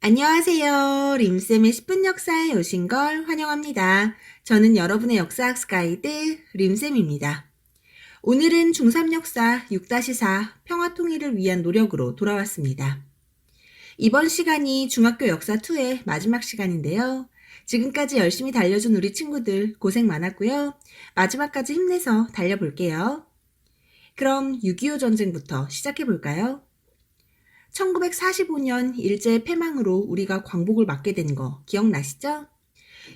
안녕하세요. 림쌤의 10분 역사에 오신 걸 환영합니다. 저는 여러분의 역사학습 가이드 림쌤입니다. 오늘은 중3 역사 6-4 평화통일을 위한 노력으로 돌아왔습니다. 이번 시간이 중학교 역사 2의 마지막 시간인데요. 지금까지 열심히 달려준 우리 친구들 고생 많았고요. 마지막까지 힘내서 달려볼게요. 그럼 6.25 전쟁부터 시작해볼까요? 1945년 일제 패망으로 우리가 광복을 맞게 된 거 기억나시죠?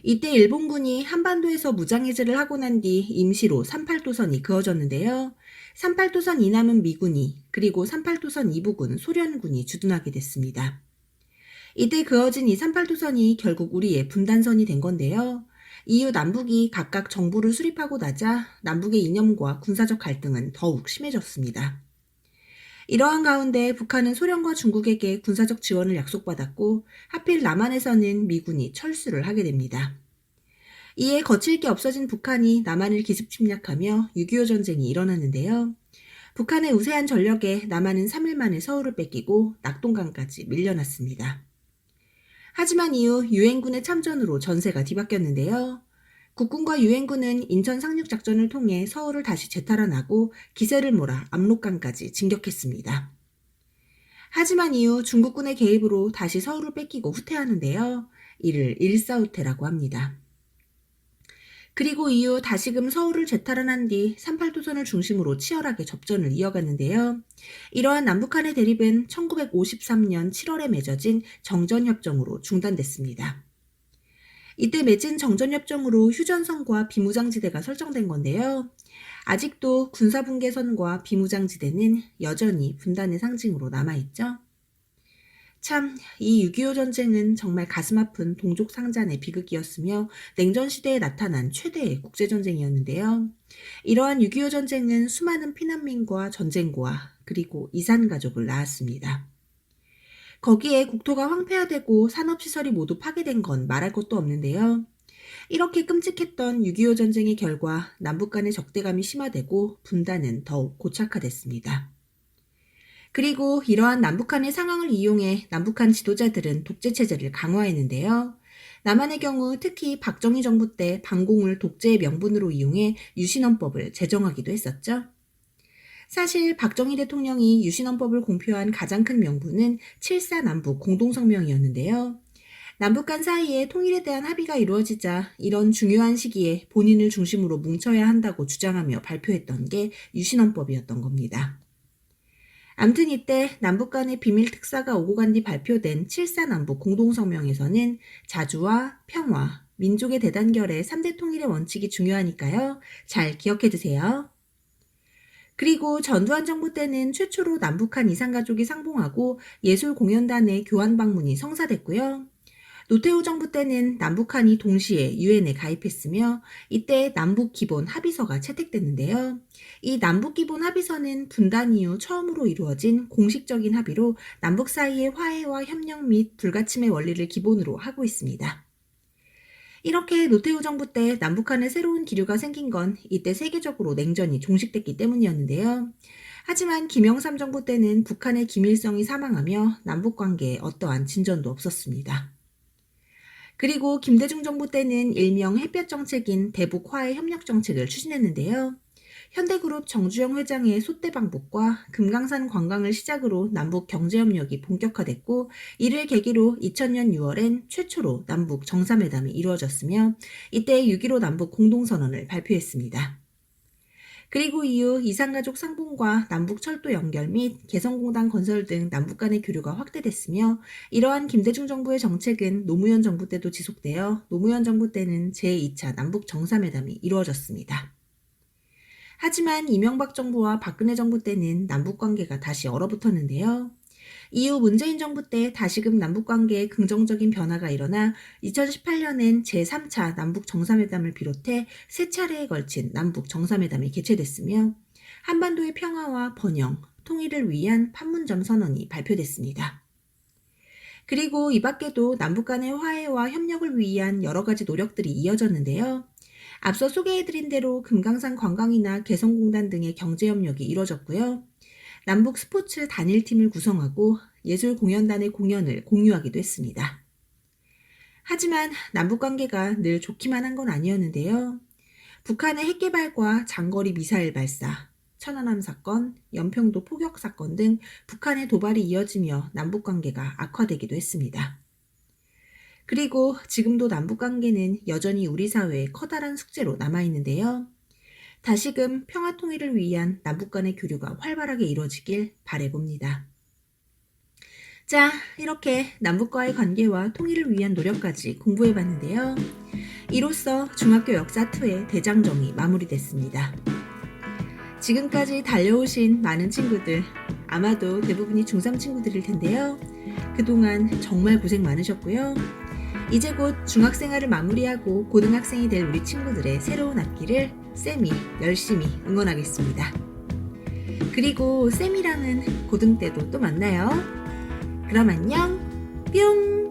이때 일본군이 한반도에서 무장해제를 하고 난 뒤 임시로 38도선이 그어졌는데요. 38도선 이남은 미군이 그리고 38도선 이북은 소련군이 주둔하게 됐습니다. 이때 그어진 이 38도선이 결국 우리의 분단선이 된 건데요. 이후 남북이 각각 정부를 수립하고 나자 남북의 이념과 군사적 갈등은 더욱 심해졌습니다. 이러한 가운데 북한은 소련과 중국에게 군사적 지원을 약속받았고 하필 남한에서는 미군이 철수를 하게 됩니다. 이에 거칠 게 없어진 북한이 남한을 기습 침략하며 6.25 전쟁이 일어났는데요. 북한의 우세한 전력에 남한은 3일 만에 서울을 뺏기고 낙동강까지 밀려났습니다. 하지만 이후 유엔군의 참전으로 전세가 뒤바뀌었는데요. 국군과 유엔군은 인천 상륙 작전을 통해 서울을 다시 재탈환하고 기세를 몰아 압록강까지 진격했습니다. 하지만 이후 중국군의 개입으로 다시 서울을 뺏기고 후퇴하는데요. 이를 일사후퇴라고 합니다. 그리고 이후 다시금 서울을 재탈환한 뒤 38도선을 중심으로 치열하게 접전을 이어갔는데요. 이러한 남북한의 대립은 1953년 7월에 맺어진 정전협정으로 중단됐습니다. 이때 맺은 정전협정으로 휴전선과 비무장지대가 설정된 건데요. 아직도 군사분계선과 비무장지대는 여전히 분단의 상징으로 남아있죠. 참, 이 6.25 전쟁은 정말 가슴 아픈 동족 상잔의 비극이었으며 냉전 시대에 나타난 최대의 국제전쟁이었는데요. 이러한 6.25 전쟁은 수많은 피난민과 전쟁과 그리고 이산가족을 낳았습니다. 거기에 국토가 황폐화되고 산업시설이 모두 파괴된 건 말할 것도 없는데요. 이렇게 끔찍했던 6.25 전쟁의 결과 남북 간의 적대감이 심화되고 분단은 더욱 고착화됐습니다. 그리고 이러한 남북한의 상황을 이용해 남북한 지도자들은 독재체제를 강화했는데요. 남한의 경우 특히 박정희 정부 때 반공을 독재의 명분으로 이용해 유신헌법을 제정하기도 했었죠. 사실 박정희 대통령이 유신헌법을 공표한 가장 큰 명분은 7사 남북 공동성명이었는데요. 남북 간 사이에 통일에 대한 합의가 이루어지자 이런 중요한 시기에 본인을 중심으로 뭉쳐야 한다고 주장하며 발표했던 게 유신헌법이었던 겁니다. 암튼 이때 남북 간의 비밀 특사가 오고 간 뒤 발표된 7사 남북 공동성명에서는 자주와 평화, 민족의 대단결의 3대 통일의 원칙이 중요하니까요. 잘 기억해 두세요. 그리고 전두환 정부 때는 최초로 남북한 이산가족이 상봉하고 예술 공연단의 교환 방문이 성사됐고요. 노태우 정부 때는 남북한이 동시에 유엔에 가입했으며 이때 남북 기본 합의서가 채택됐는데요. 이 남북 기본 합의서는 분단 이후 처음으로 이루어진 공식적인 합의로 남북 사이의 화해와 협력 및 불가침의 원리를 기본으로 하고 있습니다. 이렇게 노태우 정부 때 남북한의 새로운 기류가 생긴 건 이때 세계적으로 냉전이 종식됐기 때문이었는데요. 하지만 김영삼 정부 때는 북한의 김일성이 사망하며 남북 관계에 어떠한 진전도 없었습니다. 그리고 김대중 정부 때는 일명 햇볕 정책인 대북 화해 협력 정책을 추진했는데요. 현대그룹 정주영 회장의 소대 방북과 금강산 관광을 시작으로 남북 경제협력이 본격화됐고 이를 계기로 2000년 6월엔 최초로 남북 정상회담이 이루어졌으며 이때 6.15 남북 공동선언을 발표했습니다. 그리고 이후 이산가족 상봉과 남북철도 연결 및 개성공단 건설 등 남북 간의 교류가 확대됐으며 이러한 김대중 정부의 정책은 노무현 정부 때도 지속되어 노무현 정부 때는 제2차 남북 정상회담이 이루어졌습니다. 하지만 이명박 정부와 박근혜 정부 때는 남북 관계가 다시 얼어붙었는데요. 이후 문재인 정부 때 다시금 남북 관계에 긍정적인 변화가 일어나 2018년엔 제3차 남북 정상회담을 비롯해 세 차례에 걸친 남북 정상회담이 개최됐으며 한반도의 평화와 번영, 통일을 위한 판문점 선언이 발표됐습니다. 그리고 이 밖에도 남북 간의 화해와 협력을 위한 여러 가지 노력들이 이어졌는데요. 앞서 소개해드린 대로 금강산 관광이나 개성공단 등의 경제협력이 이뤄졌고요. 남북 스포츠 단일팀을 구성하고 예술 공연단의 공연을 공유하기도 했습니다. 하지만 남북 관계가 늘 좋기만 한 건 아니었는데요. 북한의 핵개발과 장거리 미사일 발사, 천안함 사건, 연평도 포격 사건 등 북한의 도발이 이어지며 남북 관계가 악화되기도 했습니다. 그리고 지금도 남북 관계는 여전히 우리 사회에 커다란 숙제로 남아 있는데요. 다시금 평화 통일을 위한 남북 간의 교류가 활발하게 이루어지길 바래봅니다. 자, 이렇게 남북과의 관계와 통일을 위한 노력까지 공부해 봤는데요. 이로써 중학교 역사 2의 대장정이 마무리됐습니다. 지금까지 달려오신 많은 친구들, 아마도 대부분이 중3 친구들일 텐데요. 그동안 정말 고생 많으셨고요. 이제 곧 중학생활을 마무리하고 고등학생이 될 우리 친구들의 새로운 앞길을 쌤이 열심히 응원하겠습니다. 그리고 쌤이랑은 고등 때도 또 만나요. 그럼 안녕, 뿅!